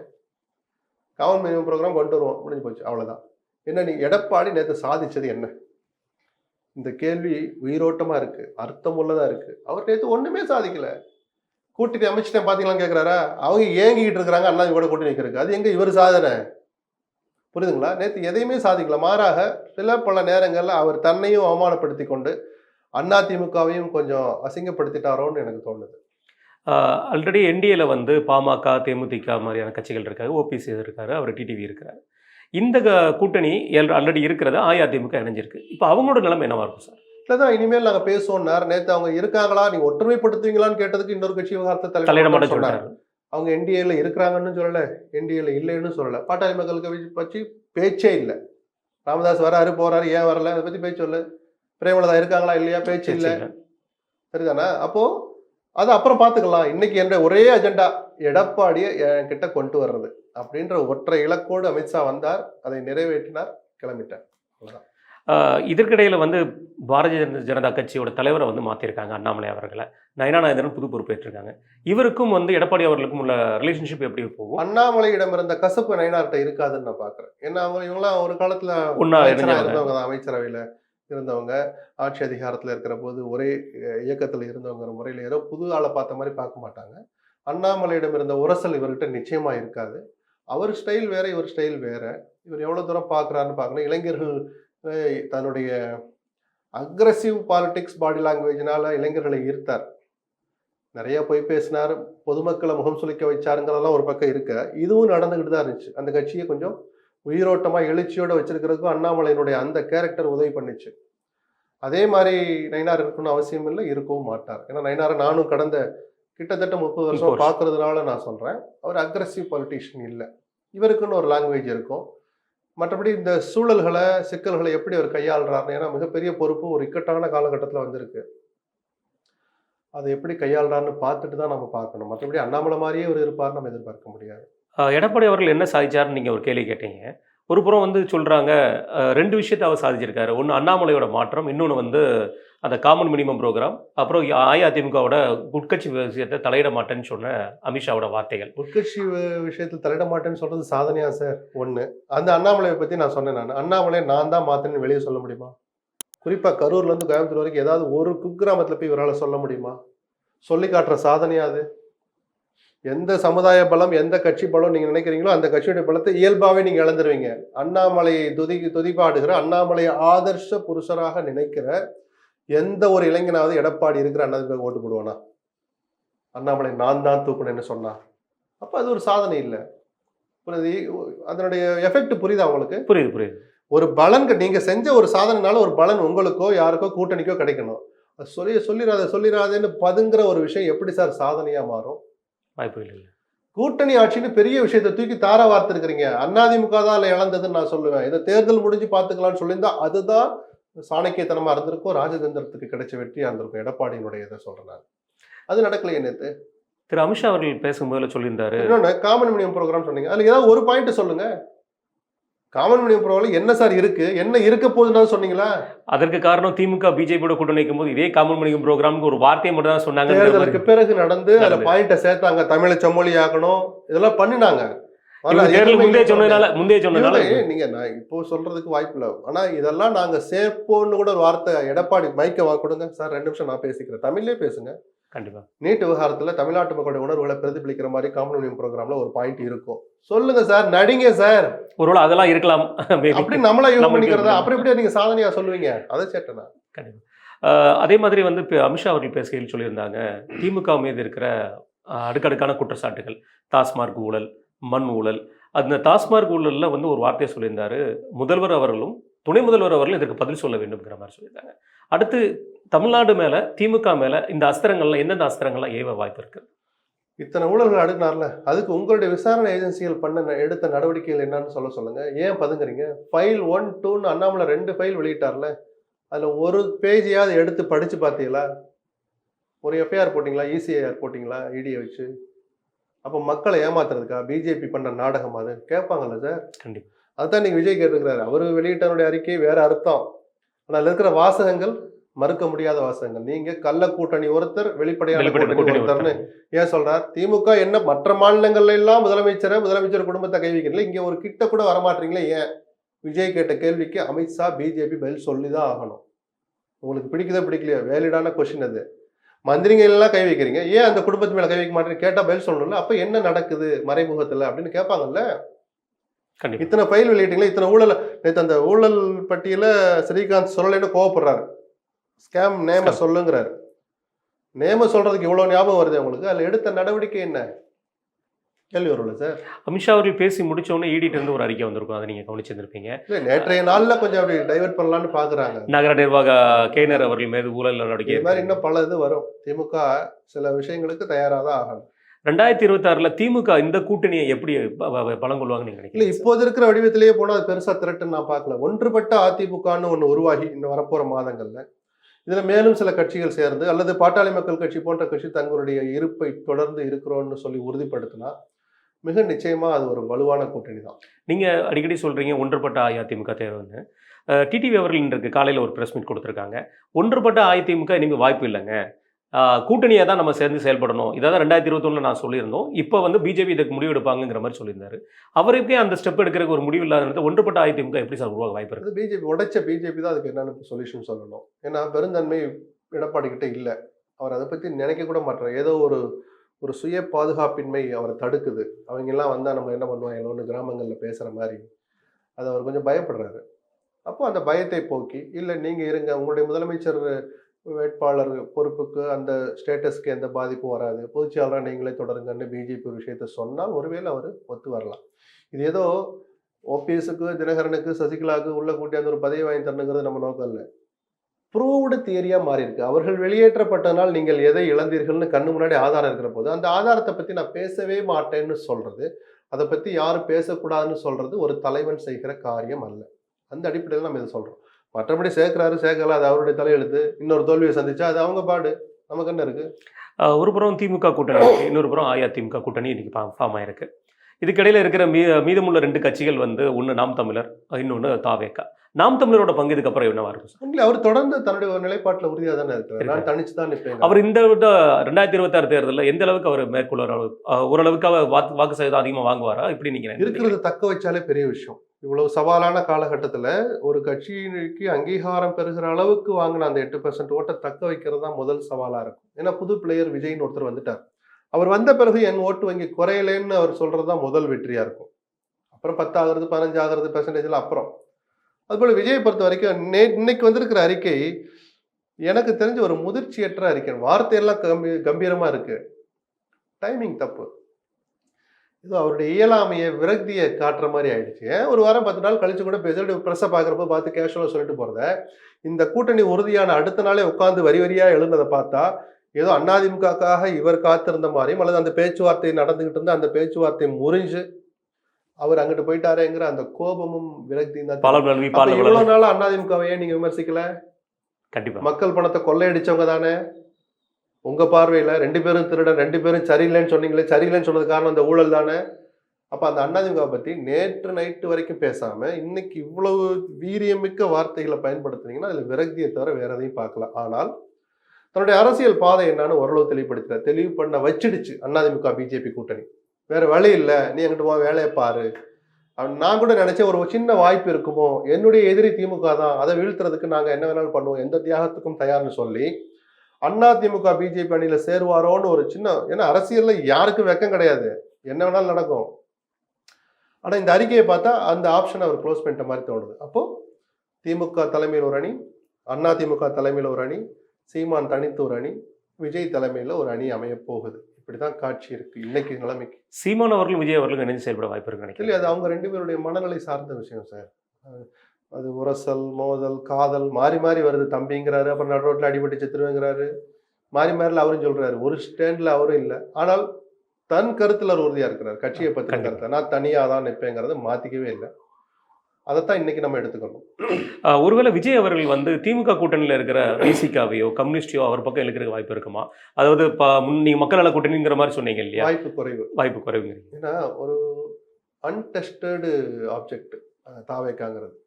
காமன் மினிமம் ப்ரோக்ராம் கொண்டு வருவோம். முடிஞ்சு போச்சு. அவ்வளோதான் என்ன நீ எடப்பாடி நேற்று சாதிச்சது என்ன? இந்த கேள்வி உயிரோட்டமாக இருக்குது அர்த்தமுள்ளதாக இருக்குது அவர் நேற்று ஒன்றுமே சாதிக்கலை. கூட்டணி அமைச்சிட்டேன் பாத்தீங்களான்னு கேட்குறாரா அவங்க ஏங்கிக்கிட்டு இருக்கிறாங்க. அண்ணா கூட கூட்டணி நிற்கிறது அது எங்கே இவர் சாதனை? புரியுதுங்களா? நேற்று எதையுமே சாதிக்கல. மாறாக சில பல நேரங்களில் அவர் தன்னையும் அவமானப்படுத்தி கொண்டு அண்ணா திமுகவையும் கொஞ்சம் அசிங்கப்படுத்திட்டாரோன்னு எனக்கு தோணுது. ஆல்ரெடி என்டிஏல வந்து பாமக தேமுதிக மாதிரியான கட்சிகள் இருக்காரு ஓபிசி இருக்காரு அவர் டிடிவி இருக்காரு இந்த கூட்டணி ஆல்ரெடி இருக்கிறது அஇஅதிமுக இணைஞ்சிருக்கு. இப்போ அவங்களோட நிலைமை என்னவா இருக்கும் சார்? இல்லதான் இனிமேல் நாங்க பேசுவோம்னார் நேத்து அவங்க இருக்காங்களா நீங்க ஒற்றுமைப்படுத்துவீங்களான்னு கேட்டதுக்கு இன்னொரு கட்சி விவகாரத்தை தலையிட தலையிட மாட்டேன்னு சொன்னார். அவங்க என்டிஏல இருக்கிறாங்கன்னு சொல்லல என்டிஏல இல்லைன்னு சொல்லல. பாட்டாளி மக்கள் கட்சி பற்றி பேச்சே இல்லை. ராமதாஸ் வராரு போறாரு ஏன் வரல அதை பத்தி பேச்சு சொல்லு பிரேமலதா இருக்காங்களா இல்லையா பேச்சு இல்லை. சரிதானே? அப்போ அது அப்புறம் பார்த்துக்கலாம். இன்னைக்கு என்ற ஒரே அஜெண்டா எடப்பாடியை என்கிட்ட கொண்டு வர்றது அப்படின்ற ஒற்றை இலக்கோடு அமித்ஷா வந்தார். அதை நிறைவேற்றினார். கிளம்பிட்டார். இதற்கிடையில வந்து பாரதிய ஜன- ஜனதா கட்சியோட தலைவரை வந்து மாத்திருக்காங்க அண்ணாமலை அவர்களை. நயனாநாயகன் புது பொறுப்பேற்றிருக்காங்க. இவருக்கும் வந்து எடப்பாடி அவர்களுக்கும் உள்ள ரிலேஷன்ஷிப் எப்படி போகும்? அண்ணாமலையிடம் இருந்த கசப்பு நயனார்ட்ட இருக்காதுன்னு நான் பாக்குறேன் ஏன்னா அவங்க இவங்களாம் ஒரு காலத்துல இணைஞ்சவங்க. இருந்தவங்க தான் அமைச்சரவையில இருந்தவங்க ஆட்சி அதிகாரத்தில் இருக்கிற போது ஒரே இயக்கத்தில் இருந்தவங்கிற முறையில் ஏதோ புது ஆளை பார்த்த மாதிரி பார்க்க மாட்டாங்க. அண்ணாமலையிடம் இருந்த உரசல் இவர்கிட்ட நிச்சயமாக இருக்காது. அவர் ஸ்டைல் வேற இவர் ஸ்டைல் வேற. இவர் எவ்வளோ தூரம் பார்க்கறாருன்னு பார்க்கணும். இளைஞர்கள் தன்னுடைய அக்ரஸிவ் பாலிடிக்ஸ் பாடி லாங்குவேஜ்னால இளைஞர்களை ஈர்த்தார். நிறைய போய் பேசினார். பொதுமக்களை முகம் சுளிக்க வச்சாருங்கிறதெல்லாம் ஒரு பக்கம் இருக்க. இதுவும் நடந்துக்கிட்டு தான் இருந்துச்சு. அந்த கட்சியை கொஞ்சம் உயிரோட்டமா எழுச்சியோட வச்சிருக்கிறதுக்கும் அண்ணாமலையினுடைய அந்த கேரக்டர் உதவி பண்ணுச்சு. அதே மாதிரி நயினார் இருக்கணும்னு அவசியம் இல்லை இருக்கவும் மாட்டார். ஏன்னா நயினாரை நானும் கடந்த கிட்டத்தட்ட முப்பது வருஷம். பார்க்கறதுனால நான் சொல்றேன். அவர் அக்ரஸிவ் பொலிட்டீஷியன் இல்லை. இவருக்குன்னு ஒரு லாங்குவேஜ் இருக்கும். மற்றபடி இந்த சூழல்களை சிக்கல்களை எப்படி அவர் கையாளுறாருன்னு ஏன்னா மிகப்பெரிய பொறுப்பு ஒரு இக்கட்டான காலகட்டத்தில் வந்திருக்கு. அதை எப்படி கையாளுறாருன்னு பார்த்துட்டு தான் நம்ம பார்க்கணும். மற்றபடி அண்ணாமலை மாதிரியே அவர் இருப்பார் நம்ம எதிர்பார்க்க முடியாது. எடப்பாடி அவர்கள் என்ன சாதிச்சார்னு நீங்கள் ஒரு கேள்வி கேட்டீங்க. ஒரு புறம் வந்து சொல்கிறாங்க ரெண்டு விஷயத்தை அவர் சாதிச்சிருக்காரு. ஒன்று அண்ணாமலையோட மாற்றம் இன்னொன்று வந்து அந்த காமன் மினிமம் ப்ரோக்ராம் அப்புறம் அஇஅதிமுகவோட உட்கட்சி விஷயத்தை தலையிட மாட்டேன்னு சொன்ன அமித்ஷாவோட வார்த்தைகள். உட்கட்சி விஷயத்தில் தலையிட மாட்டேன்னு சொல்கிறது சாதனையா சார்? ஒன்று அந்த அண்ணாமலையை பற்றி நான் சொன்னேன் நான். அண்ணாமலை நான் தான் மாற்றேன்னு வெளியே சொல்ல முடியுமா? குறிப்பாக கரூர்லேருந்து கோயம்புத்தூர் வரைக்கும் ஏதாவது ஒரு குக்கிராமத்தில் போய் இவரால் சொல்ல முடியுமா? சொல்லி காட்டுற சாதனையா அது? எந்த சமுதாய பலம் எந்த கட்சி பலம் நீங்க நினைக்கிறீங்களோ அந்த கட்சியுடைய பலத்தை இயல்பாவே நீங்க இழந்துருவீங்க. அண்ணாமலையை துதி துதிப்பாடுகிற அண்ணாமலையை ஆதர்ஷ புருஷராக நினைக்கிற எந்த ஒரு இளைஞனாவது எடப்பாடி இருக்கிற அண்ணாதிமுக ஓட்டு போடுவானா? அண்ணாமலை நான் தான் தூக்குனேன்னு சொன்னா. அப்ப அது ஒரு சாதனை இல்லை. புரியுது? அதனுடைய எஃபெக்ட் புரியுதா உங்களுக்கு? புரியுது புரியுது. ஒரு பலன் க- நீங்க செஞ்ச ஒரு சாதனைனால ஒரு பலன் உங்களுக்கோ யாருக்கோ கூட்டணிக்கோ கிடைக்கணும். சொல்லி சொல்லிடாத சொல்லிடாதேன்னு பதுங்குற ஒரு விஷயம் எப்படி சார் சாதனையா மாறும்? வாய்ப்பு இல்லை. கூட்டணி ஆட்சின்னு பெரிய விஷயத்தை தூக்கி தார வார்த்திருக்கிறீங்க. அண்ணாதிமுக தான் அதுல இழந்ததுன்னு நான் சொல்லுவேன். இதை தேர்தல் முடிஞ்சு பார்த்துக்கலாம்னு சொல்லியிருந்தா அதுதான் சாணக்கியத்தனமா இருந்திருக்கும். ராஜதந்திரத்துக்கு கிடைச்ச வெற்றியா இருந்திருக்கும். எடப்பாடியினுடைய இதை சொல்றேன் நான் அது நடக்கலையே நேத்து. திரு அமித்ஷா அவர்கள் பேசும்போது சொல்லியிருந்தாரு. இன்னொன்னு காமன் மினிமம் ப்ரோக்ராம் சொன்னீங்க. அதுல ஏதாவது ஒரு பாயிண்ட் சொல்லுங்க. காமன் மினிமம் ப்ரோக்ராம் என்ன சார் இருக்கு? என்ன இருக்க போகுதுன்னு சொன்னீங்களா? அதற்கு காரணம் திமுக பிஜேபியோட கூட்டணி வைக்கும் போது இதே காமன் மினிமம் ப்ரோக்ராம்க்கு ஒரு வார்த்தையை மட்டும் தான் சொன்னாங்க தேர்தலுக்கு பிறகு நடந்து அதுல நடந்து. பாயிண்ட சேர்த்தாங்க. தமிழை செம்மொழி ஆக்கணும். இதெல்லாம் பண்ணினாங்க. முந்தைய. சொன்னதுனால முந்தைய சொன்னதுனால நீங்க நான் இப்போ சொல்றதுக்கு வாய்ப்பு இல்லை. ஆனா இதெல்லாம் நாங்க சேர்ப்போம்னு கூட ஒரு வார்த்தை எடப்பாடி மைக்க கொடுங்க. சார் ரெண்டு நிமிஷம் நான் பேசிக்கிறேன். தமிழ்லயே பேசுங்க. கண்டிப்பா. நீட் விவகாரத்துல தமிழ்நாட்டு மக்களுடைய உணர்வுகளை பிரதிபலிக்கிற மாதிரி காமன் ப்ரோக்ராம்ல ஒரு பாயிண்ட் இருக்கும். சொல்லுங்க சார் நடிங்க சார் ஒருவேளை அதெல்லாம் இருக்கலாம். அப்படி நம்மளா யூஸ் பண்ணிக்கிறதா? use அப்புறம் எப்படி நீங்க சாதனையா சொல்லுவீங்க? அதை சேட்டனா கண்டிப்பா. ஆஹ் அதே மாதிரி வந்து இப்போ அமித்ஷா அவர்கள் பேசுகையில் சொல்லியிருந்தாங்க திமுக மீது இருக்கிற அடுக்கடுக்கான குற்றச்சாட்டுகள் டாஸ்மார்க் ஊழல் மண் ஊழல் அந்த டாஸ்மார்க் ஊழலில் வந்து ஒரு வார்த்தையை சொல்லியிருந்தாரு முதல்வர் அவர்களும் துணை முதல்வர் அவர்களும் இதற்கு பதில் சொல்ல வேண்டும்ங்கிற மாதிரி சொல்லியிருந்தாங்க அடுத்து தமிழ்நாடு மேல திமுக மேல இந்த அஸ்திரங்கள்லாம் எந்தெந்த அஸ்திரங்கள்லாம் ஏவ வாய்ப்பு இருக்கு? இத்தனை ஊழல்கள் அடுக்கினார்ல? அதுக்கு உங்களுடைய விசாரணை ஏஜென்சிகள் பண்ண எடுத்த நடவடிக்கைகள் என்னன்னு சொல்ல சொல்லுங்க. ஏன் பதுங்குறீங்க? ஃபைல் ஒன் டூன்னு அண்ணாமலை ரெண்டு ஃபைல் வெளியிட்டார்ல. அதுல ஒரு பேஜையாவது எடுத்து படிச்சு பார்த்தீங்களா? ஒரு எஃப்ஐஆர் போட்டிங்களா? இசிஐஆர் போட்டிங்களா? இடியை வச்சு? அப்போ மக்களை ஏமாத்துறதுக்கா? பிஜேபி பண்ண நாடகம் அது? கேட்பாங்கல்ல சார். கண்டிப்பா. அதுதான் நீங்க விஜய் கேட்டிருக்கிறாரு. அவர் வெளியிட்டவருடைய அறிக்கை வேற அர்த்தம். ஆனால் இருக்கிற வாசகங்கள் மறுக்க முடியாத வாசகங்கள். நீங்க கள்ள கூட்டணி ஒருத்தர் வெளிப்படையான வெளிப்படை கூட்டணி ஒருத்தர்னு. ஏன் சொல்றார்? திமுக என்ன மற்ற மாநிலங்கள்ல எல்லாம் முதலமைச்சரை முதலமைச்சர் குடும்பத்தை கை வைக்கிறீங்களா இங்க ஒரு கிட்ட கூட வரமாட்டீங்களே ஏன்? விஜய் கேட்ட கேள்விக்கு அமித்ஷா பிஜேபி பதில் சொல்லிதான் ஆகணும். உங்களுக்கு பிடிக்குதோ பிடிக்கலையோ வேலிடான கொஸ்டின் அது. மந்திரிங்க எல்லாம் கை வைக்கிறீங்க. ஏன் அந்த குடும்பத்து மேல கை வைக்க மாட்டேங்க கேட்டா பதில் சொல்லணும்ல. அப்ப என்ன நடக்குது மறைமுகத்துல அப்படின்னு கேட்பாங்கல்ல. இத்தனை ஃபைல் வெளியிட்டீங்களா? இத்தனை ஊழல் நேற்று அந்த ஊழல் பட்டியல ஸ்ரீகாந்த் சொல்லலைன்னு கோவப்படுறாரு. ஸ்கேம் நேம. சொல்லுங்கிறாரு. நேம சொல்றதுக்கு இவ்வளவு ஞாபகம் வருது உங்களுக்கு? அதுல எடுத்த நடவடிக்கை என்ன? கேள்வி வரும்ல சார். அமித்ஷா அவர்கள் பேசி முடிச்ச உடனே ஈடிட்டு இருந்து ஒரு அறிக்கை வந்திருக்கும். அதை நீங்க கவனிச்சிருந்திருப்பீங்க. இல்ல நேற்றைய நாள்ல கொஞ்சம் அப்படி டைவர்ட் பண்ணலாம்னு பாக்குறாங்க. நகர நிர்வாக கேனர் அவர்கள் மீது ஊழல் நடவடிக்கை இது மாதிரி இன்னும் பல இது வரும். திமுக சில விஷயங்களுக்கு தயாரா தான் ஆகணும். ரெண்டாயிரத்தி இருபத்தாறுல திமுக இந்த கூட்டணியை எப்படி பலம் கொள்வாங்கன்னு இல்ல நினைக்கிறீங்க இப்போது இருக்கிற வடிவத்திலேயே போனா அது பெருசா திரட்டுன்னு நான் பார்க்கல ஒன்றுபட்ட அதிமுகன்னு ஒண்ணு உருவாகி இன்னும் வரப்போற மாதங்கள்ல இதுல மேலும் சில கட்சிகள் சேர்ந்து அல்லது பாட்டாளி மக்கள் கட்சி போன்ற கட்சி தங்களுடைய இருப்பை தொடர்ந்து இருக்கிறோம்னு சொல்லி உறுதிப்படுத்தினா மிக நிச்சயமா அது ஒரு வலுவான கூட்டணி தான் நீங்க அடிக்கடி சொல்றீங்க ஒன்றுபட்ட அஇஅதிமுக தேவைன்னு டிடிவி அவர்கள் இன்றைக்கு காலையில் ஒரு ப்ரெஸ் மீட் கொடுத்துருக்காங்க ஒன்றுபட்ட அஇதிமுக இனிமேல் வாய்ப்பு இல்லைங்க கூட்டணியாக தான் நம்ம சேர்ந்து செயல்படணும். இதை தான் ரெண்டாயிரத்தி இருபத்தொன்னு நான் சொல்லியிருந்தோம். இப்போ வந்து பிஜேபி இதுக்கு முடிவு எடுப்பாங்கிற மாதிரி சொல்லியிருந்தாரு. அவருக்கே அந்த ஸ்டெப் எடுக்கிறதுக்கு ஒரு முடிவு இல்லாத ஒன்றுபட்ட அதிமுக எப்படி சார் உருவாக வாய்ப்பு இருக்குது பிஜேபி உடைச்ச பிஜேபி தான் அதுக்கு என்னென்ன சொல்யூஷன் சொல்லணும். ஏன்னா பெருந்தன்மை எடப்பாடி கிட்ட இல்லை. அவர் அதை பற்றி நினைக்க கூட மாட்டார். ஏதோ ஒரு ஒரு சுய பாதுகாப்பின்மை அவரை தடுக்குது. அவங்கெல்லாம் வந்தால் நம்ம என்ன பண்ணுவாங்களோன்னு கிராமங்களில் பேசுகிற மாதிரி. அது அவர் கொஞ்சம் பயப்படுறாரு. அப்போ அந்த பயத்தை போக்கி இல்லை நீங்கள் இருங்க. உங்களுடைய முதலமைச்சர் வேட்பாளர் பொறுப்புக்கு அந்த ஸ்டேட்டஸ்க்கு எந்த பாதிப்பும் வராது. பொதுச்செயலாளராக நீங்களே தொடருங்கன்னு பிஜேபி ஒரு விஷயத்த சொன்னால் ஒருவேளை அவர் ஒத்து வரலாம். இது ஏதோ ஓபிஎஸ்க்கு தினகரனுக்கு சசிகலாவுக்கு உள்ள கூட்டியாந்து ஒரு பதவி வாங்கி தரணுங்கிறது நம்ம நோக்கம் இல்லை. ப்ரூவ்டு தியரியாக மாறி இருக்கு அவர்கள் வெளியேற்றப்பட்டனால் நீங்கள் எதை இழந்தீர்கள்னு கண்ணு முன்னாடி ஆதாரம் இருக்கிற போது அந்த ஆதாரத்தை பற்றி நான் பேசவே மாட்டேன்னு சொல்கிறது அதை பற்றி யாரும் பேசக்கூடாதுன்னு சொல்கிறது ஒரு தலைவன் செய்கிற காரியம் அல்ல. அந்த அடிப்படையில் நம்ம இதை சொல்கிறோம் மற்றபடி சேர்க்கிறாரு சேர்க்கல அது அவருடைய தலையெழுத்து. இன்னொரு தோல்வியை சந்திச்சா அது அவங்க பாடு. நமக்கு என்ன இருக்கு? ஒரு புறம் திமுக கூட்டணி இருக்கு இன்னொரு புறம் அஇஅதிமுக கூட்டணி இன்னைக்கு ஃபார்ம் ஆயிருக்கு. இதுக்கிடையில இருக்கிற மீ மீதமுள்ள ரெண்டு கட்சிகள் வந்து ஒன்று நாம் தமிழர் இன்னொன்று தாவேக்கா. நாம் தமிழரோட பங்கு இதுக்கப்புறம் என்னவா இருக்கும் உண்மையிலே அவர் தொடர்ந்து தன்னுடைய நிலைப்பாட்டில் உறுதியாக தானே இருக்கிறார். நான் தனிச்சு தான் நிற்பேன். அவர் இந்த ரெண்டாயிரத்தி இருபத்தாறு தேர்தலில் எந்த அளவுக்கு அவர் மேற்கொள்வார் ஓரளவுக்கு அவர் வாக்கு வாக்கு சதவீதம் அதிகமாக வாங்குவாரா? இப்படி நீங்க நினைக்கிறீங்க? இருக்கிறது தக்க வச்சாலே பெரிய விஷயம். இவ்வளவு சவாலான காலகட்டத்தில் ஒரு கட்சிக்கு அங்கீகாரம் பெறுகிற அளவுக்கு வாங்கின அந்த எட்டு பர்சன்ட் ஓட்டை தக்க வைக்கிறது தான் முதல் சவாலாக இருக்கும். ஏன்னா புது பிளேயர் விஜய்னு ஒருத்தர் வந்துட்டார். அவர் வந்த பிறகு என் ஓட்டு வங்கி குறையலைன்னு அவர் சொல்கிறது தான் முதல் வெற்றியாக இருக்கும். அப்புறம் பத்து பதினஞ்சாகிறது பதினஞ்சு அப்புறம். அதுபோல் விஜயை பொறுத்த வரைக்கும் நே இன்னைக்கு வந்திருக்கிற அறிக்கை எனக்கு தெரிஞ்ச ஒரு முதிர்ச்சியற்ற அறிக்கை. வார்த்தையெல்லாம் கம்பீ கம்பீரமாக இருக்குது டைமிங் தப்பு. இது அவருடைய இயலாமையை விரக்தியை காட்டுற மாதிரி ஆயிடுச்சு. ஒரு வாரம் பத்து நாள் கழிச்சு கூட பேசிட்டு ப்ரெஸ்ஸை பார்க்குறப்ப பார்த்து கேஷுவலாக சொல்லிட்டு போகிறத இந்த கூட்டணி உறுதியான அடுத்த நாளே உட்காந்து வரி வரியாக எழுந்ததை பார்த்தா ஏதோ அதிமுகக்காக இவர் காத்திருந்த மாதிரியும் அல்லது அந்த பேச்சுவார்த்தை நடந்துகிட்டு இருந்த அந்த பேச்சுவார்த்தை முறிஞ்சு அவர் அங்கிட்டு போயிட்டாரேங்கிற அந்த கோபமும் விரக்தியும் தான் இவ்வளவு நாள் அதிமுகவை ஏன் நீங்க விமர்சிக்கல? கண்டிப்பா. மக்கள் பணத்தை கொள்ளையடிச்சவங்க தானே? உங்க பார்வையில ரெண்டு பேரும் திருடன் ரெண்டு பேரும் சரியில்லைன்னு சொன்னீங்களே சரியில்லைன்னு சொன்னது காரணம் அந்த ஊழல் தானே? அப்ப அந்த அண்ணாதிமுக பத்தி நேற்று நைட்டு வரைக்கும் பேசாம இன்னைக்கு இவ்வளவு வீரியமிக்க வார்த்தைகளை பயன்படுத்துனீங்கன்னா அதுல விரக்தியை தவிர வேற எதையும் பார்க்கலாம் ஆனால் தன்னுடைய அரசியல் பாதை என்னன்னு ஓரளவு தெளிவுபடுத்தல தெளிவு பண்ண வச்சிடுச்சு அண்ணாதிமுக பிஜேபி கூட்டணி. வேற வழி இல்லை. நீ எங்கிட்ட போ வேலையை பாரு. நான் கூட நினைச்சேன் ஒரு சின்ன வாய்ப்பு இருக்குமோ? என்னுடைய எதிரி திமுக தான். அதை வீழ்த்துறதுக்கு நாங்க என்ன வேணாலும் பண்ணுவோம். எந்த தியாகத்துக்கும் தயார்னு சொல்லி அதிமுக பிஜேபி அணியில சேருவாரோன்னு ஒரு சின்ன ஏன்னா அரசியல்ல யாருக்கும் வெக்கம் கிடையாது. என்ன வேணாலும் நடக்கும். ஆனா இந்த அறிக்கையை பார்த்தா அந்த ஆப்ஷன் அவர் க்ளோஸ் பண்ணிட்ட மாதிரி தோணுது. அப்போ திமுக தலைமையில் ஒரு அணி அண்ணா திமுக தலைமையில் ஒரு அணி சீமான் தனித்து ஒரு அணி விஜய் தலைமையில் ஒரு அணி அமைய போகுது. இப்படிதான் காட்சி இருக்கு இன்னைக்கு நிலைமைக்கு. சீமான் அவர்களும் விஜய் அவர்களும் இணைந்து செயல்பட வாய்ப்பு இருக்கு நினைக்கிறேன். அது அவங்க ரெண்டு பேருடைய மனநிலை சார்ந்த விஷயம் சார். அது- உரசல் மோதல் காதல் மாறி மாறி வருது. தம்பிங்கிறாரு அப்புறம் நடு ரோட்டில் அடிபட்டு செத்துருவேங்கிறாரு. மாறி மாறில அவரும் சொல்றாரு ஒரு ஸ்டாண்ட்ல அவரும் இல்லை. ஆனால் தன் கருத்துல அவர் உறுதியா இருக்கிறார். கட்சியை கண்டிப்பா. கருத்தை. நான் தனியா தான் நிற்பேங்கிறத மாத்திக்கவே இல்லை. அதைத்தான் இன்னைக்கு நம்ம எடுத்துக்கணும். ஒருவேளை விஜய் அவர்கள் வந்து திமுக கூட்டணியில் இருக்கிற பிசிகாவையோ கம்யூனிஸ்டையோ அவர் பக்கம் இழுக்கிறதுக்கு வாய்ப்பு இருக்குமா? அதாவது இப்போ நீங்க மக்கள் நல கூட்டணிங்கிற மாதிரி சொன்னீங்க இல்லையா? வாய்ப்பு குறைவு. வாய்ப்பு குறைவுங்கிறீங்க. ஏன்னா ஒரு அன்டெஸ்டடு ஆப்ஜெக்ட் தாவேக்காங்கிறது.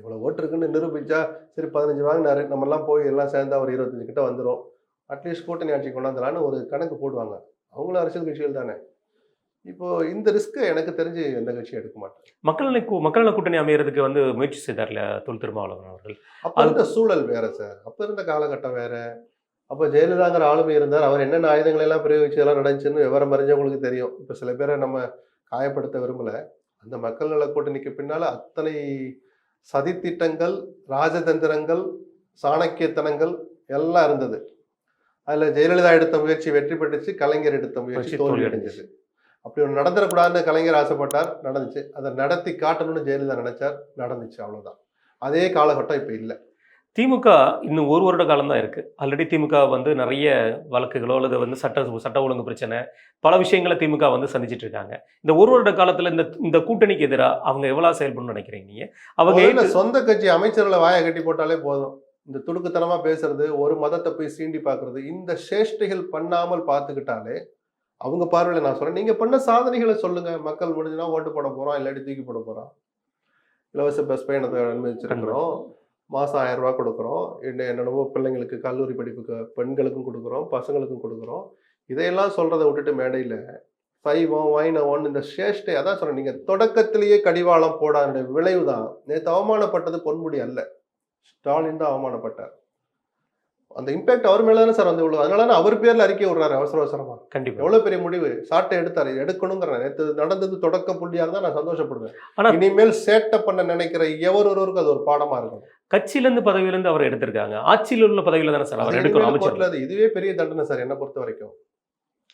இவ்வளோ ஓட்டு இருக்குன்னு நிரூபிச்சா சரி பதினஞ்சு வாங்கினாரு. நம்ம எல்லாம் போய் எல்லாம் சேர்ந்தா ஒரு இருபத்தஞ்சு கிட்ட வந்துடும் அட்லீஸ்ட் கூட்டணி ஆட்சி கொண்டாந்துலான்னு ஒரு கணக்கு போடுவாங்க. அவங்களும் அரசியல் கட்சிகள் தானே. இப்போ இந்த ரிஸ்க்கை எனக்கு தெரிஞ்சு எந்த கட்சியும் எடுக்க மாட்டேன் மக்கள் மக்கள் கூட்டணி அமையறதுக்கு வந்து முயற்சி செய்தார்ல தொல் திருமாவளவன் அவர்கள். அப்போ இருந்த சூழல் வேற சார் அப்போ இருந்த காலகட்டம் வேற. அப்போ ஜெயலலிதாங்கிற ஆளுமை இருந்தார். அவர் என்னென்ன ஆயுதங்களை எல்லாம் பிரயோகிச்சு எல்லாம் நடந்துச்சுன்னு விவரம் அறிஞ்சவங்களுக்கு தெரியும். இப்போ சில பேரை நம்ம காயப்படுத்த விரும்பல. அந்த மக்கள் நல கூட்டணிக்கு பின்னால அத்தனை சதித்திட்டங்கள் ராஜதந்திரங்கள் சாணக்கியத்தனங்கள் எல்லாம் இருந்தது. அதுல ஜெயலலிதா எடுத்த முயற்சி வெற்றி பெற்றுச்சு கலைஞர் எடுத்த முயற்சி தோல்வி அடைஞ்சது. அப்படி ஒன்று நடந்துடக்கூடாதுன்னு கலைஞர் ஆசைப்பட்டார் நடந்துச்சு. அதை நடத்தி காட்டணும்னு ஜெயலலிதா நினைச்சார் நடந்துச்சு அவ்வளவுதான். அதே காலகட்டம் இப்போ இல்லை. திமுக இன்னும் ஒரு வருட காலம் தான் இருக்கு. ஆல்ரெடி திமுக வந்து நிறைய வழக்குகளோ அல்லது வந்து சட்ட சட்ட ஒழுங்கு பிரச்சனை பல விஷயங்களை திமுக வந்து சந்திச்சிட்டு இருக்காங்க. இந்த ஒரு வருட காலத்துல இந்த இந்த கூட்டணிக்கு எதிராக அவங்க எவ்வளவு செயல்படணும்னு நினைக்கிறீங்க நீங்க? அவங்க சொந்த கட்சி அமைச்சர்களை வாயை கட்டி போட்டாலே போதும். இந்த துடுக்குத்தனமா பேசுறது ஒரு மதத்தை போய் சீண்டி பார்க்கிறது இந்த சேஷ்டைகள் பண்ணாமல் பார்த்துக்கிட்டாலே அவங்க பார்வையில நான் சொல்றேன். நீங்க பண்ண சாதனைகளை சொல்லுங்க. மக்கள் முடிஞ்சுனா ஓட்டு போட போறோம் இல்லாட்டி தூக்கி போட போறோம். இலவச பஸ் பயணத்தை அனுமதிச்சிருக்கிறோம். மாதம் ஆயிரம் ரூபா கொடுக்குறோம். என்ன என்னென்னவோ பிள்ளைங்களுக்கு கல்லூரி படிப்புக்கு பெண்களுக்கும் கொடுக்குறோம் பசங்களுக்கும் கொடுக்குறோம். இதையெல்லாம் சொல்கிறத விட்டுட்டு மேடையில் சைவம் வைணவம் இந்த சேஷ்டை அதான் சொல்கிறேன் நீங்கள் தொடக்கத்திலேயே கடிவாளம் போடாத விளைவு தான் நேற்று அவமானப்பட்டது பொன்முடி அல்ல. ஸ்டாலின் தான் அவமானப்பட்டார். அந்த இம்பாக்ட் அவர் மேல தானே சார் வந்து இவ்வளவு அதனால அவர் பேர்ல அறிக்கை விடுறாரு அவசர அவசரமா. கண்டிப்பா. எவ்வளவு பெரிய முடிவு? சாட்டை எடுத்தாரு. எடுக்கணுங்கிற நேற்று நடந்தது தொடக்க புள்ளியா இருந்தா நான் சந்தோஷப்படுவேன். ஆனா- இனிமேல் சேட்டை பண்ண நினைக்கிற எவர் ஒருவருக்கு அது ஒரு பாடமா இருக்கும் கட்சியில இருந்து பதவியில இருந்து அவர் எடுத்திருக்காங்க. ஆட்சியில் உள்ள பதவியில தானே சார் அவர் எடுக்கணும் இதுவே பெரிய தண்டனை சார் என்ன பொறுத்த வரைக்கும்.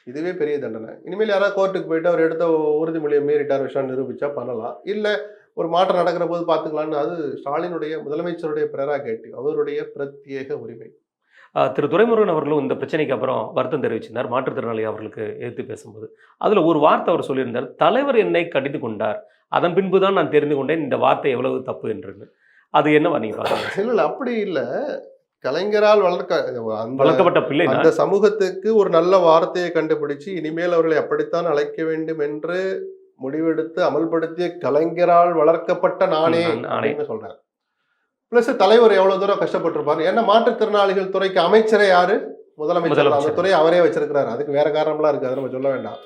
இதுவே பெரிய தண்டனை. இனிமேல் யாராவது கோர்ட்டுக்கு போயிட்டு அவர் எடுத்த உறுதிமொழியை மீறிட்டார் விஷயம் நிரூபிச்சா பண்ணலாம். இல்ல ஒரு மாற்றம் நடக்கிற போது பார்த்துக்கலாம்னு அது ஸ்டாலினுடைய முதலமைச்சருடைய பிரராகேட்டிவ் அவருடைய பிரத்யேக உரிமை. திரு துரைமுருகன் அவர்களும் இந்த பிரச்சனைக்கு அப்புறம் வருத்தம் தெரிவிச்சிருந்தார். மாற்றுத்திறனாளி அவர்களுக்கு எதிர்த்து பேசும்போது. அதுல ஒரு வார்த்தை அவர் சொல்லியிருந்தார். தலைவர் என்னை கடிந்து கொண்டார். அதன் பின்பு தான் நான் தெரிந்து கொண்டேன். இந்த வார்த்தை எவ்வளவு தப்பு என்று அது என்னவா நீங்க பாக்குறீங்க இல்ல அப்படி இல்ல. கலைஞரால் வளர்க்க வளர்க்கப்பட்ட பிள்ளை அந்த சமூகத்துக்கு ஒரு நல்ல வார்த்தையை கண்டுபிடிச்சு இனிமேல் அவர்களை அப்படித்தான் அழைக்க வேண்டும் என்று முடிவெடுத்து அமல்படுத்திய கலைஞரால் வளர்க்கப்பட்ட நானே. அப்படின்னு சொல்றாரு. பிளஸ் தலைவர் எவ்வளவு தூரம் கஷ்டப்பட்டிருப்பாரு? ஏன்னா மாற்றுத்திறனாளிகள் துறைக்கு அமைச்சரே யாரு? முதலமைச்சர். அந்த. துறையை அவரே வச்சிருக்கிறாரு. அதுக்கு வேற காரணம்லாம் இருக்கு அதை நம்ம சொல்ல வேண்டாம்.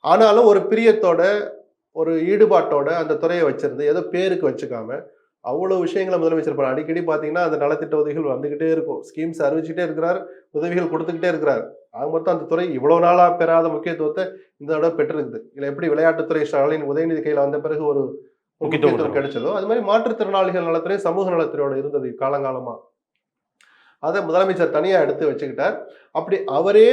ஆனாலும் ஒரு பிரியத்தோட ஒரு ஈடுபாட்டோட அந்த துறையை வச்சிருந்து ஏதோ பேருக்கு வச்சுக்காம அவ்வளவு விஷயங்களை முதலமைச்சர் பண்ண அடிக்கடி பாத்தீங்கன்னா அந்த நலத்திட்ட உதவிகள் வந்துகிட்டே இருக்கும். ஸ்கீம்ஸ் அறிவிச்சுட்டே இருக்கிறார் உதவிகள் கொடுத்துக்கிட்டே இருக்கிறார். ஆக மொத்தம் அந்த துறை இவ்வளவு நாளா பெறாத முக்கியத்துவத்தை இந்த தடவை பெற்றிருக்குது. இல்ல எப்படி விளையாட்டுத்துறை ஸ்டாலின் உதயநிதி கையில வந்த பிறகு ஒரு முக்கியத்துவம் கிடைச்சதோ அது மாதிரி மாற்றுத்திறனாளிகள் நலத்துறை சமூக நலத்துறையோட இருந்தது காலங்காலமா. அதை முதலமைச்சர் தனியா எடுத்து வச்சுக்கிட்டார். அப்படி அவரே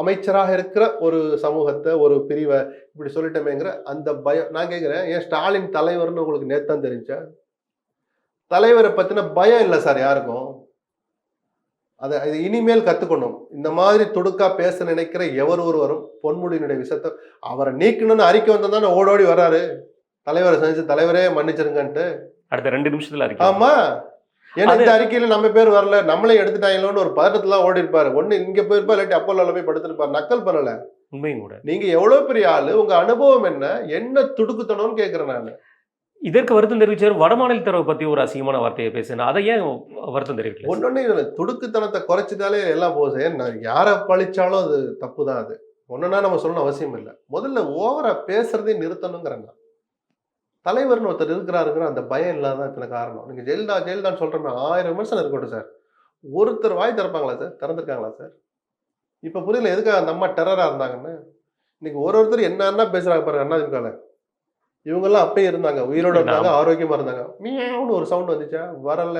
அமைச்சராக இருக்கிற ஒரு சமூகத்தை ஒரு பிரிவை இப்படி சொல்லிட்டோமேங்கிற அந்த பயம் நான் கேட்கிறேன் ஏன் ஸ்டாலின் தலைவர்னு உங்களுக்கு நேத்தான் தெரிஞ்சா? தலைவரை பத்தின பயம் இல்லை சார் யாருக்கும். அதை இது இனிமேல் கத்துக்கணும். இந்த மாதிரி துடுக்கா பேச நினைக்கிற எவர் ஒருவரும் பொன்முடியினுடைய விஷயத்தை அவரை நீக்கணும்னு அறிக்கை வந்தா ஓடோடி வர்றாரு. தலைவரை செஞ்சு தலைவரே மன்னிச்சிருங்கன்ட்டு. அடுத்த ரெண்டு நிமிஷத்துல இருக்கு ஆமா. ஏன்னா இந்த அறிக்கையில நம்ம பேர் வரல நம்மளே எடுத்துட்டாங்களோன்னு ஒரு பதட்டத்துல ஓடி இருப்பாரு ஒண்ணு இங்க போயிருப்பா இல்லாட்டி அப்போல போய் படுத்திருப்பாரு. நக்கல் பண்ணல. உண்மையும் கூட. நீங்க எவ்வளவு பெரிய ஆளு உங்க அனுபவம் என்ன என்ன துடுக்குத்தனம்னு கேக்குறேன் நான். இதற்கு வருத்தம் தெரிவிச்சார் வடமாநிலத்தரவை பத்தி ஒரு அசிங்கமான வார்த்தையை பேசினா அதை ஏன் வருத்தம் தெரிவிக்கல? ஒன்னொன்னு இதுல துடுக்குத்தனத்தை குறைச்சிட்டாலே எல்லாம் போகுது. நான் யாரை பழிச்சாலும் அது தப்பு தான் அது. ஒண்ணுன்னா நம்ம சொல்லணும் அவசியம் இல்லை. முதல்ல ஓவரா பேசுறதே நிறுத்தணுங்கிறேன் தலைவர்னு ஒருத்தர் இருக்கிறாருங்கிற அந்த பயம் இல்லாத இத்தனை காரணம். நீங்க ஜெயலலிதா ஜெயலலிதான்னு சொல்றமே ஆயிரம் விமர்சனம் இருக்கட்டும் சார். ஒருத்தர் வாய் திறப்பாங்களா சார்? திறந்திருக்காங்களா சார்? இப்ப புரியல எதுக்காக அந்த அம்மா டெரரா இருந்தாங்கன்னு? இன்னைக்கு ஒரு ஒருத்தர் என்னன்னா பேசுறாங்க பாருங்க அண்ணா திமுகல. இவங்கெல்லாம் அப்பயே இருந்தாங்க உயிரோட இருந்தாங்க ஆரோக்கியமா இருந்தாங்க. மியாவுன்னு ஒரு சவுண்ட் வந்துச்சா? வரல.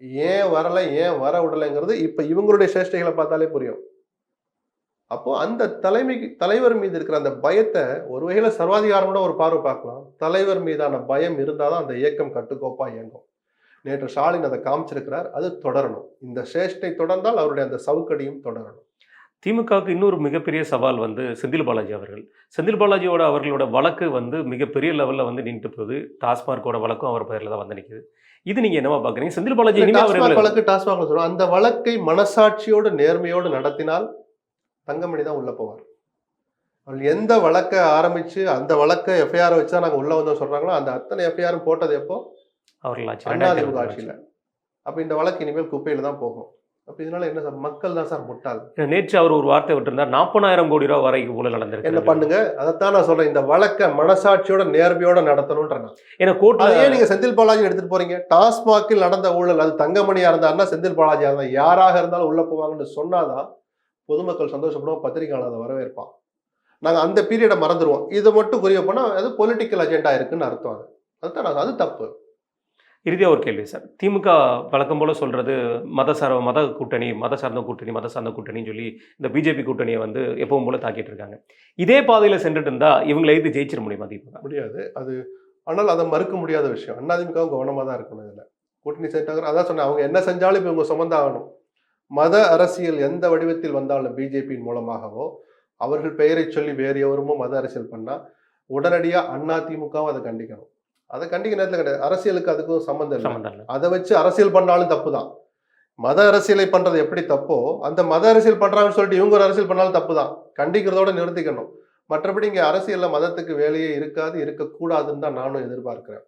ஏன் வரல ஏன் வர விடலைங்கிறது இப்ப இவங்களுடைய சேஷ்டைகளை பார்த்தாலே புரியும். அப்போ அந்த தலைமைக்கு தலைவர் மீது இருக்கிற அந்த பயத்தை ஒரு வகையில சர்வாதிகாரமோட ஒரு பார்வை பார்க்கலாம். தலைவர் மீதான பயம் இருந்தாதான் அந்த இயக்கம் கட்டுக்கோப்பா இயங்கும். நேற்று ஸ்டாலின் அதை காமிச்சிருக்கிறார் அது தொடரணும். இந்த சேஷ்டை தொடர்ந்தால் அவருடைய அந்த சவுக்கடியும் தொடரணும். திமுகவுக்கு இன்னொரு மிகப்பெரிய சவால் வந்து செந்தில் பாலாஜி அவர்கள். செந்தில் பாலாஜியோட அவர்களோட வழக்கு வந்து மிகப்பெரிய லெவலில் வந்து நின்று போகுது. டாஸ்மார்க்கோட வழக்கும் அவர் பேரில் தான் வந்து நிற்குது இது நீங்க என்னவா பாக்குறீங்க? செந்தில் பாலாஜி வழக்கு டாஸ்மாக் சொல்றோம். அந்த வழக்கை மனசாட்சியோடு நேர்மையோடு நடத்தினால் தங்கமணி தான் உள்ள போவார். அவர்கள் எந்த வழக்கை ஆரம்பிச்சு அந்த வழக்கை எஃப்ஐஆர் வச்சா நாங்க உள்ள வந்தோம் சொல்றாங்களோ அந்த அத்தனை எஃப்ஐஆரும் போட்டது எப்போ? அவர்கள் ஆட்சி அண்ணா ரெண்டாயிரத்தி திமுக இருபத்தி ஆட்சியில. அப்ப இந்த வழக்கு இனிமேல் குப்பையில தான் போகும். அப்ப இதனால என்ன சார்? மக்கள் தான் சார் முட்டாள். நேற்று அவர் ஒரு வார்த்தை விட்டிருந்தார் நாற்பதாயிரம் கோடி ரூபாய் வரை ஊழல் என்ன நடந்திருக்கு பண்ணுங்க? அதைத்தான் நான் சொல்றேன். இந்த வழக்கை மனசாட்சியோட நேர்மையோட நடத்தணும்ன்ற நான். ஏன்னா கோர்ட்ல அதையே நீங்க செந்தில் பாலாஜி எடுத்துட்டு போறீங்க? டாஸ்மாகில் நடந்த ஊழல் அது தங்கமணியா இருந்தாருன்னா செந்தில் பாலாஜியா இருந்தா யாராக இருந்தாலும் உள்ள போவாங்கன்னு சொன்னாதான் பொதுமக்கள் சந்தோஷப்படுவோம் பத்திரிகையாளர் அதை வரவேற்பான். நாங்க அந்த பீரியடை மறந்துடுவோம் இதை மட்டும் குறிய போனா அது பொலிட்டிக்கல் அஜெண்டா இருக்குன்னு அர்த்தம் அது. அதுதான் அது தப்பு. இறுதியா ஒரு கேள்வி சார். திமுக வழக்கம் போல சொல்றது மத சார மத கூட்டணி மத சார்ந்த கூட்டணி மத சார்ந்த கூட்டணின்னு சொல்லி இந்த பிஜேபி கூட்டணியை வந்து எப்பவும் போல தாக்கிட்டு இருக்காங்க. இதே பாதையில சென்றுட்டு இருந்தா இவங்களை எதிர்த்து ஜெயிச்சிட முடியுமா திமுக முடியாது. அது ஆனால் அதை மறுக்க முடியாத விஷயம். அதிமுகவும் கவனமா தான் இருக்கணும் இதுல. கூட்டணி சேர்த்தாங்க அதான் சொன்னேன் அவங்க என்ன செஞ்சாலும் இப்போ இவங்க சுமந்தாகணும். மத அரசியல் எந்த வடிவத்தில் வந்தாலும் பிஜேபியின் மூலமாகவோ அவர்கள் பெயரை சொல்லி வேறு எவருமோ மத அரசியல் பண்ணா உடனடியா அண்ணா திமுகவும் அதை கண்டிக்கணும். அதை கண்டிக்க நேரத்தில் கிடையாது. அரசியலுக்கு அதுக்கும் சம்மந்தம் இல்லை. அதை வச்சு அரசியல் பண்ணாலும் தப்பு தான். மத அரசியலை பண்றது எப்படி தப்போ அந்த மத அரசியல் பண்றாங்கன்னு சொல்லிட்டு இவங்க ஒரு அரசியல் பண்ணாலும் தப்பு தான். கண்டிக்கிறதோட நிறுத்திக்கணும். மற்றபடி இங்க அரசியல்ல மதத்துக்கு வேலையே இருக்காது இருக்கக்கூடாதுன்னு தான் நானும் எதிர்பார்க்கிறேன்.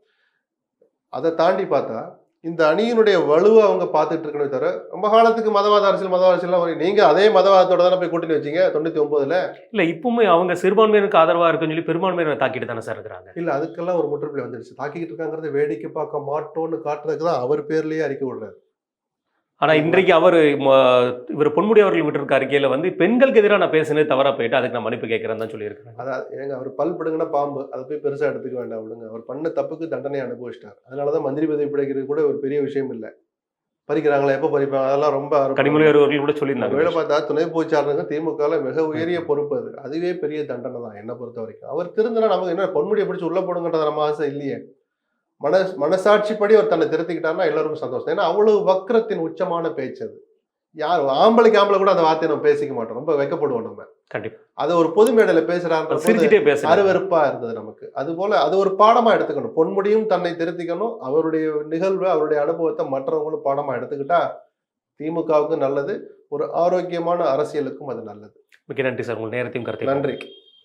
அதை தாண்டி பார்த்தா இந்த அணியினுடைய வலுவை அவங்க பார்த்துட்டு இருக்கணும் தவிர ரொம்ப காலத்துக்கு மதவாத அரசியல் மதவாத அரசியல் நீங்க அதே மதவாதத்தோட தானே போய் கூட்டணி வச்சீங்க? தொண்ணூத்தி ஒன்பதுல? இல்ல இப்பவுமே அவங்க சிறுபான்மையினருக்கு ஆதரவா இருக்குன்னு சொல்லி பெரும்பான்மையினரை தாக்கிட்டு தானே சார் இருக்கிறாங்க. இல்ல அதுக்கெல்லாம் ஒரு முற்றுப்புள்ளி வந்துடுச்சு தாக்கிட்டு இருக்காங்கிறத வேடிக்கை பார்க்க மாட்டோம்னு காட்டுறதுக்கு தான் அவர் பேர்லயே அறிக்கை விடுறாரு. ஆனா இன்றைக்கு அவர் இவர் பொன்முடி அவர்கள் விட்டிருக்க அறிக்கையில வந்து பெண்களுக்கு எதிராக நான் பேசினது தவறா போயிட்டு அதுக்கு நான் மன்னிப்பு கேட்கிறேன்னு தான் சொல்லியிருக்காங்க அதான் ஏங்க அவர் பல் பிடுங்கின பாம்பு அதை போய் பெருசா எடுத்துக்க வேண்டாம் விடுங்க. அவர் பண்ண தப்புக்கு தண்டனை அனுபவிச்சிட்டார். அதனாலதான் மந்திரி பதவி பிடிக்கிறது கூட ஒரு பெரிய விஷயம் இல்லை. பறிக்கிறாங்களா எப்ப பறிப்பாங்க அதெல்லாம் ரொம்ப. கனிமொழி அவர்கள் கூட வேலை சொல்லியிருந்தாங்க பார்த்தா துணை போச்சாருங்க திமுகல மிக உயரிய பொறுப்பு அது. அதுவே பெரிய தண்டனை தான் என்ன பொறுத்த வரைக்கும். அவர் திருந்தினா நமக்கு என்ன பொன்முடியை பிடிச்சி உள்ள போடுங்கன்றது நம்ம ஆசை இல்லையே. மன மனசாட்சிப்படி அவர் தன்னை திருத்திக்கிட்டாருன்னா எல்லாருக்கும் சந்தோஷம். ஏன்னா அவ்வளவு வக்ரத்தின் உச்சமான பேச்சு அது. யார் ஆம்பளைக்கு ஆம்பளை கூட அந்த வார்த்தையை நம்ம பேசிக்க மாட்டோம். ரொம்ப வெக்கப்படுவோம் நம்ம. கண்டிப்பா. அதை ஒரு பொது மேடையில பேசுறாரு. அருவருப்பா இருந்தது நமக்கு. அது போல அது ஒரு பாடமா எடுத்துக்கணும். பொன்முடியும் தன்னை திருத்திக்கணும். அவருடைய நிகழ்வு அவருடைய அனுபவத்தை மற்றவங்களும் பாடமா எடுத்துக்கிட்டா திமுகவுக்கு நல்லது. ஒரு ஆரோக்கியமான அரசியலுக்கும் அது நல்லது. மிக்க நன்றி சார். உங்கள் நேரத்தையும் கருத்தை நன்றி.